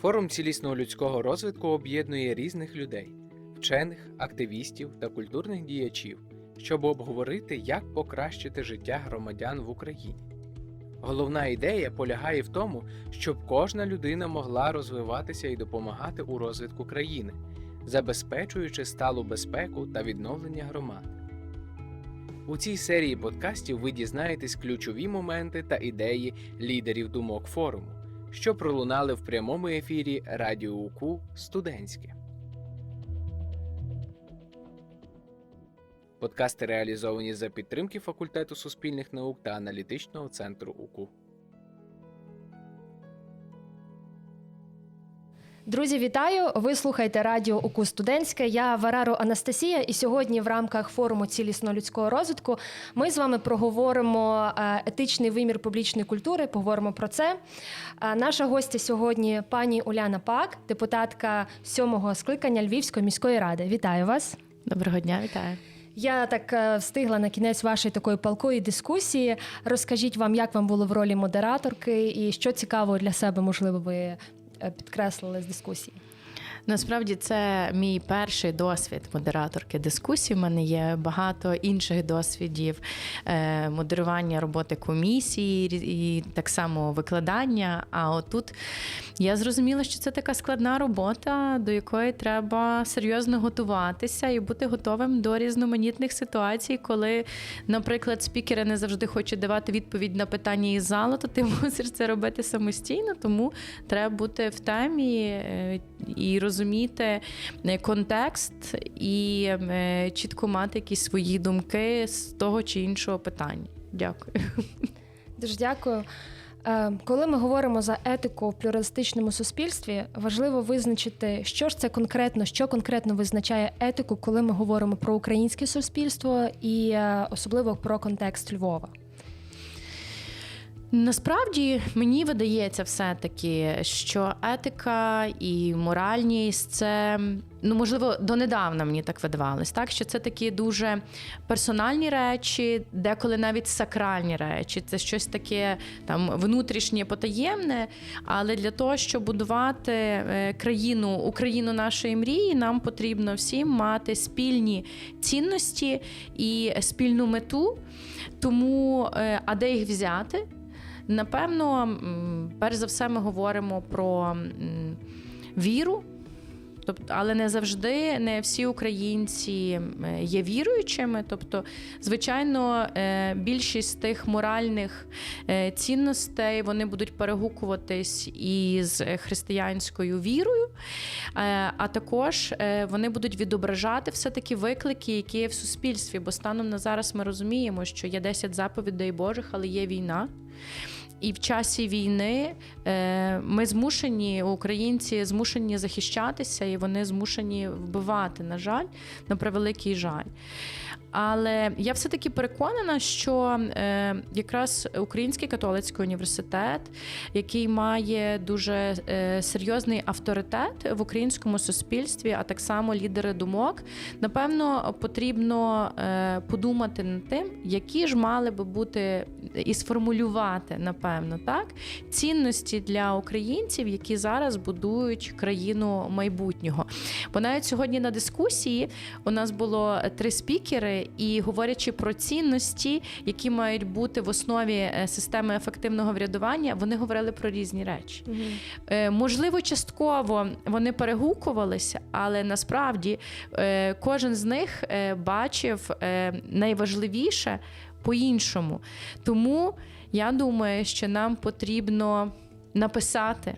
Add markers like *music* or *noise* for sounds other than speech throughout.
Форум цілісного людського розвитку об'єднує різних людей, вчених, активістів та культурних діячів, щоб обговорити, як покращити життя громадян в Україні. Головна ідея полягає в тому, щоб кожна людина могла розвиватися і допомагати у розвитку країни, забезпечуючи сталу безпеку та відновлення громад. У цій серії подкастів ви дізнаєтесь ключові моменти та ідеї лідерів думок форуму, що пролунали в прямому ефірі Радіо УКУ Студентське. Подкасти реалізовані за підтримки факультету суспільних наук та аналітичного центру УКУ. Друзі, вітаю! Ви слухаєте радіо УКУ Студентське. Я Вараро Анастасія, і сьогодні в рамках форуму цілісного людського розвитку ми з вами проговоримо е, етичний вимір публічної культури. Поговоримо про це. Е, Наша гостя сьогодні пані Уляна Пак, депутатка сьомого скликання Львівської міської ради. Вітаю вас! Доброго дня, вітаю. Я так е, встигла на кінець вашої такої палкої дискусії. Розкажіть вам, як вам було в ролі модераторки, і що цікаво для себе, можливо, ви підкреслили з дискусії. Насправді це мій перший досвід модераторки дискусій. У мене є багато інших досвідів е, модерування роботи комісії і так само викладання. А отут я зрозуміла, що це така складна робота, до якої треба серйозно готуватися і бути готовим до різноманітних ситуацій, коли, наприклад, спікери не завжди хочуть давати відповідь на питання із залу, то ти *laughs* мусиш це робити самостійно, тому треба бути в темі е, і розуміти е, контекст і е, чітко мати якісь свої думки з того чи іншого питання. Дякую. Дуже дякую. Е, Коли ми говоримо за етику в плюралістичному суспільстві, важливо визначити, що ж це конкретно, що конкретно визначає етику, коли ми говоримо про українське суспільство і особливо про контекст Львова. Насправді мені видається все-таки, що етика і моральність це ну можливо донедавна мені так видавалось, так що це такі дуже персональні речі, деколи навіть сакральні речі. Це щось таке там внутрішнє потаємне. Але для того, щоб будувати е, країну, Україну нашої мрії, нам потрібно всім мати спільні цінності і спільну мету. Тому е, а де їх взяти? Напевно, перш за все, ми говоримо про віру. Тобто, але не завжди не всі українці є віруючими. Тобто, звичайно, е, більшість тих моральних е, цінностей вони будуть перегукуватись із християнською вірою, е, а також вони будуть відображати все-таки виклики, які є в суспільстві. Бо станом на зараз ми розуміємо, що є 10 заповідей Божих, але є війна. І в часі війни е, ми змушені, українці змушені захищатися, і вони змушені вбивати, на жаль, на превеликий жаль. Але я все-таки переконана, що е, якраз Український католицький університет, який має дуже е, серйозний авторитет в українському суспільстві, а так само лідери думок, напевно, потрібно подумати над тим, які ж мали би бути і сформулювати, напевно, так цінності для українців, які зараз будують країну майбутнього. Бо навіть сьогодні на дискусії у нас було три спікери, і говорячи про цінності, які мають бути в основі е, системи ефективного врядування, вони говорили про різні речі. Е, Можливо, частково вони перегукувалися, але насправді е, кожен з них бачив найважливіше по-іншому. Тому я думаю, що нам потрібно написати.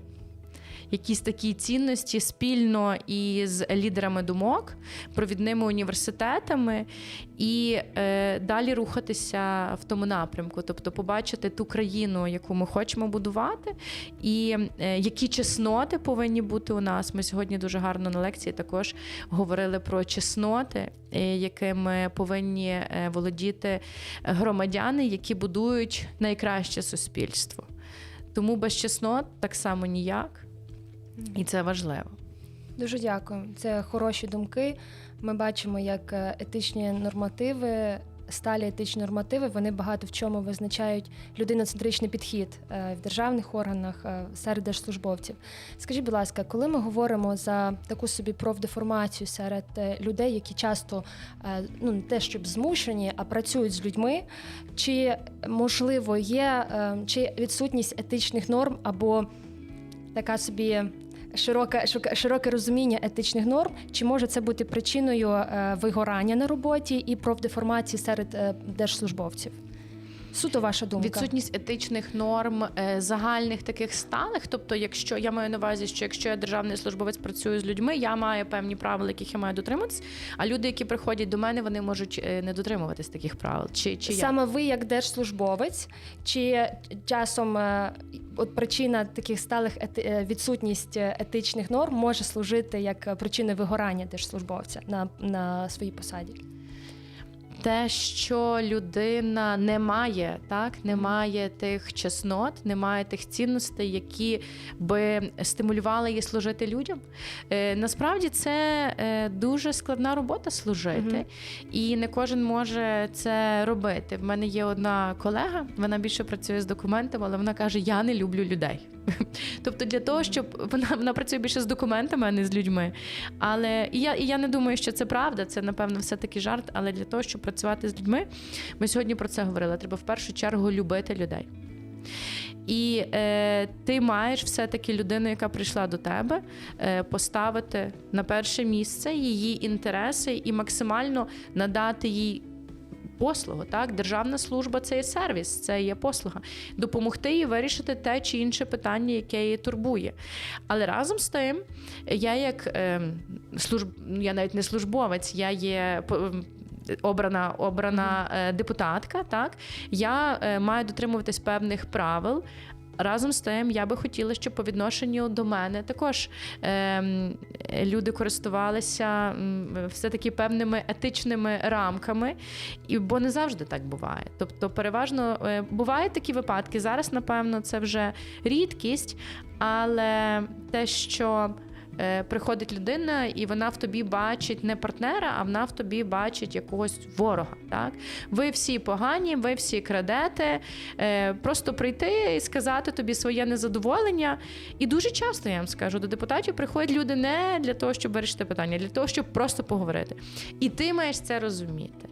Якісь такі цінності спільно із лідерами думок, провідними університетами, і е, далі рухатися в тому напрямку, тобто побачити ту країну, яку ми хочемо будувати, і е, які чесноти повинні бути у нас. Ми сьогодні дуже гарно на лекції також говорили про чесноти, е, якими повинні е, володіти громадяни, які будують найкраще суспільство. Тому без чеснот так само ніяк. І це важливо. Дуже дякую. Це хороші думки. Ми бачимо, як е, етичні нормативи сталі етичні нормативи вони багато в чому визначають людиноцентричний підхід е, в державних органах е, серед держслужбовців. Скажіть, будь ласка, коли ми говоримо за таку собі профдеформацію серед людей, які часто ну не те, щоб змушені, а працюють з людьми, чи можливо є чи відсутність етичних норм або така собі широке, широке розуміння етичних норм, чи може це бути причиною е, вигорання на роботі і профдеформації серед е, держслужбовців? Суто ваша думка. Відсутність етичних норм е, загальних таких сталих. Тобто, якщо я маю на увазі, що якщо я державний службовець працюю з людьми, я маю певні правила, яких я маю дотримуватись. А люди, які приходять до мене, вони можуть е, не дотримуватись таких правил. Чи, чи? Саме ви, як держслужбовець, чи часом е, от причина таких сталих ети- відсутність етичних норм може служити як причина вигорання держслужбовця на, на своїй посаді? Те, що людина не має, так не має тих чеснот, не має тих цінностей, які би стимулювали її служити людям. Е, насправді це е, дуже складна робота служити, Мгм. і не кожен може це робити. В мене є одна колега, вона більше працює з документами, але вона каже: Я не люблю людей. *laughs* Тобто, для того, щоб вона, вона працює більше з документами, а не з людьми. Але і я, і я не думаю, що це правда. Це напевно все таки жарт. Але для того, щоб працювати з людьми, ми сьогодні про це говорили. Треба в першу чергу любити людей. І е, ти маєш все-таки людину, яка прийшла до тебе, е, поставити на перше місце її інтереси і максимально надати їй послугу. Так, державна служба це є сервіс, це є послуга. Допомогти їй вирішити те чи інше питання, яке її турбує. Але разом з тим, я як е, служб... я навіть не службовець, я є. ем, Обрана mm-hmm. депутатка, так я е, маю дотримуватись певних правил. Разом з тим, я би хотіла, щоб по відношенню до мене також е, люди користувалися все-таки певними етичними рамками, і бо не завжди так буває. Тобто, переважно е, бувають такі випадки. Зараз, напевно, це вже рідкість, але те, що приходить людина, і вона в тобі бачить не партнера, а вона в тобі бачить якогось ворога. Так? Ви всі погані, ви всі крадете. Е, просто прийти і сказати тобі своє незадоволення. І дуже часто я вам скажу, до депутатів приходять люди не для того, щоб вирішити питання, а для того, щоб просто поговорити. І ти маєш це розуміти.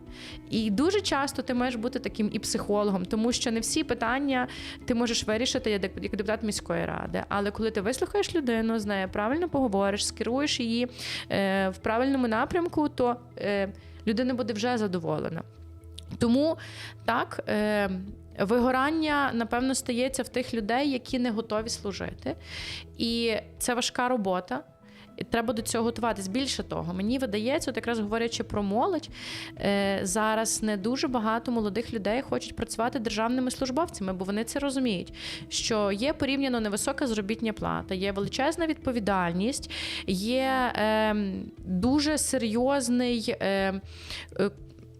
І дуже часто ти маєш бути таким і психологом, тому що не всі питання ти можеш вирішити як депутат міської ради. Але коли ти вислухаєш людину, з нею правильно поговориш, скеруєш її е, в правильному напрямку, то е, людина буде вже задоволена. Тому так. Е, Вигорання, напевно, стається в тих людей, які не готові служити. І це важка робота. Треба до цього готуватись. Більше того, мені видається, от якраз говорячи про молодь, е, зараз не дуже багато молодих людей хочуть працювати державними службовцями, бо вони це розуміють, що є порівняно невисока заробітня плата, є величезна відповідальність, є е, дуже серйозний. Е, е,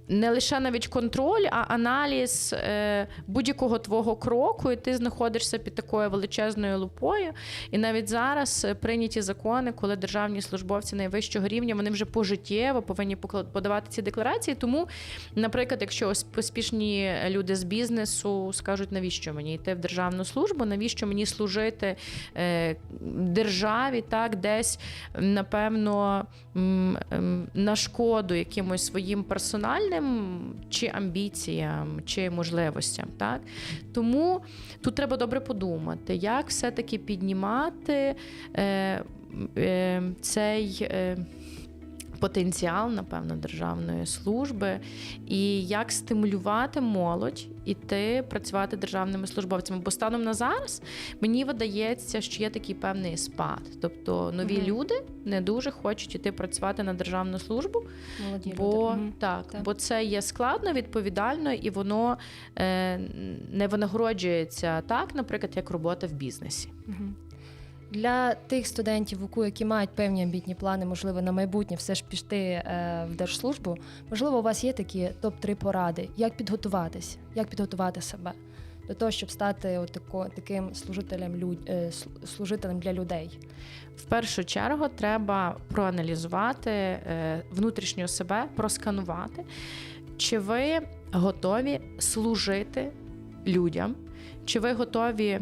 не лише навіть контроль, а аналіз е, будь-якого твого кроку, і ти знаходишся під такою величезною лупою. І навіть зараз е, прийняті закони, коли державні службовці найвищого рівня вони вже пожиттєво повинні подавати ці декларації. Тому, наприклад, якщо ось успішні люди з бізнесу скажуть, навіщо мені йти в державну службу, навіщо мені служити е, державі, так десь напевно на шкоду якимось своїм персональним чи амбіціям, чи можливостям. Так? Тому тут треба добре подумати, як все-таки піднімати е, е, цей. Е, Потенціал, напевно, державної служби, і як стимулювати молодь іти працювати державними службовцями. Бо станом на зараз мені видається, що є такий певний спад. Тобто нові Мгм. люди не дуже хочуть іти працювати на державну службу, Молоді бо люди. Так, Так. бо це є складно, відповідально, і воно е, не винагороджується так, наприклад, як робота в бізнесі. Мгм. Для тих студентів, УКУ, які мають певні амбітні плани, можливо, на майбутнє все ж піти е, в держслужбу, можливо, у вас є такі топ-3 поради, як підготуватись, як підготувати себе до того, щоб стати отако, таким служителем, люд, е, служителем для людей. В першу чергу треба проаналізувати е, внутрішньо себе, просканувати. Чи ви готові служити людям, чи ви готові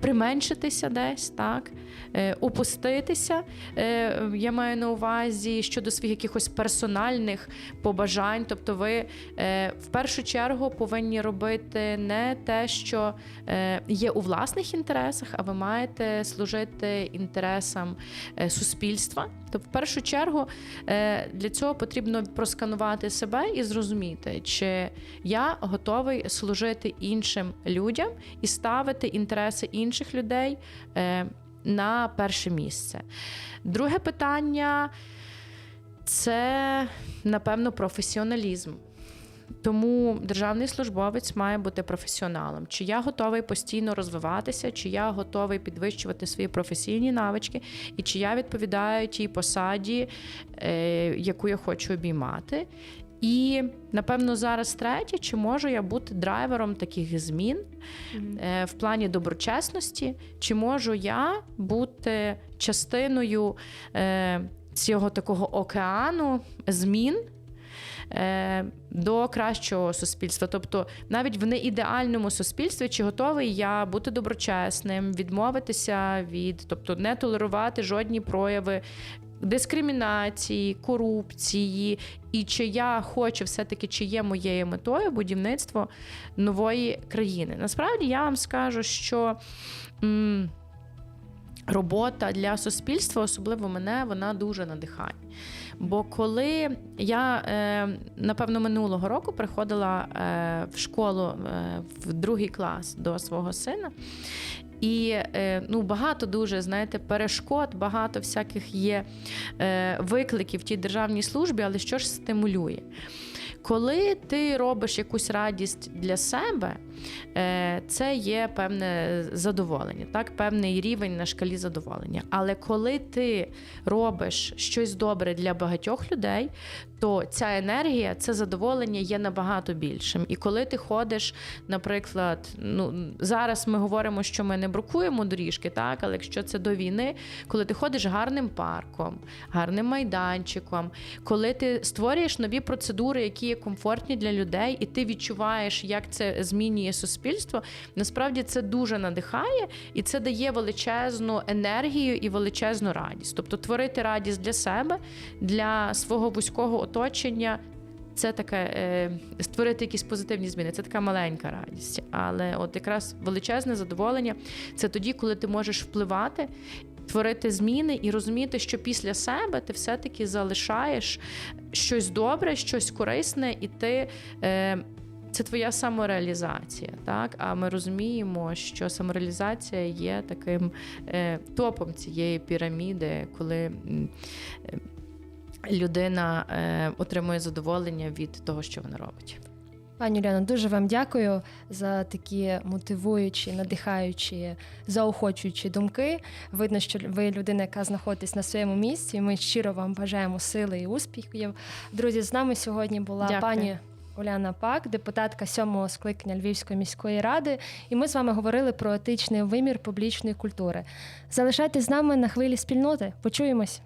применшитися десь, так? Е, Упуститися, е, я маю на увазі щодо своїх якихось персональних побажань. Тобто, ви е, в першу чергу повинні робити не те, що е, є у власних інтересах, а ви маєте служити інтересам е, суспільства. Тобто, в першу чергу, е, для цього потрібно просканувати себе і зрозуміти, чи я готовий служити іншим людям і ставити інтереси інших людей е, на перше місце. Друге питання це, напевно, професіоналізм. Тому державний службовець має бути професіоналом. Чи я готовий постійно розвиватися, чи я готовий підвищувати свої професійні навички, і чи я відповідаю тій посаді, е, яку я хочу обіймати. І напевно зараз третє, чи можу я бути драйвером таких змін е, в плані доброчесності, чи можу я бути частиною е, цього такого океану змін е, до кращого суспільства. Тобто, навіть в неідеальному суспільстві, чи готовий я бути доброчесним, відмовитися від, тобто не толерувати жодні прояви. Дискримінації, корупції, і чи я хочу все-таки, чи є моєю метою будівництво нової країни. Насправді я вам скажу, що м, робота для суспільства, особливо мене, вона дуже надихає. Бо коли я е, напевно минулого року приходила е, в школу е, в другий клас до свого сина. І ну, багато дуже знаєте перешкод, багато всяких є викликів в тій державній службі, але що ж стимулює? Коли ти робиш якусь радість для себе, е, це є певне задоволення, так, певний рівень на шкалі задоволення. Але коли ти робиш щось добре для багатьох людей, то ця енергія, це задоволення є набагато більшим. І коли ти ходиш, наприклад, ну зараз ми говоримо, що ми не брукуємо доріжки, так, але якщо це до війни, коли ти ходиш гарним парком, гарним майданчиком, коли ти створюєш нові процедури, які є комфортні для людей, і ти відчуваєш, як це змінює суспільство, насправді це дуже надихає і це дає величезну енергію і величезну радість. Тобто творити радість для себе, для свого вузького оточення. Це таке е, створити якісь позитивні зміни. Це така маленька радість. Але от якраз величезне задоволення це тоді, коли ти можеш впливати, творити зміни і розуміти, що після себе ти все-таки залишаєш щось добре, щось корисне, і ти. Е, це твоя самореалізація, так? А ми розуміємо, що самореалізація є таким е, топом цієї піраміди, коли людина е, отримує задоволення від того, що вона робить. Пані Уляно, дуже вам дякую за такі мотивуючі, надихаючі, заохочуючі думки. Видно, що ви людина, яка знаходитесь на своєму місці. Ми щиро вам бажаємо сили і успіхів. Друзі, з нами сьогодні була Дякую. пані. Уляна Пак, депутатка сьомого скликання Львівської міської ради, і ми з вами говорили про етичний вимір публічної культури. Залишайтесь з нами на хвилі спільноти. Почуємось.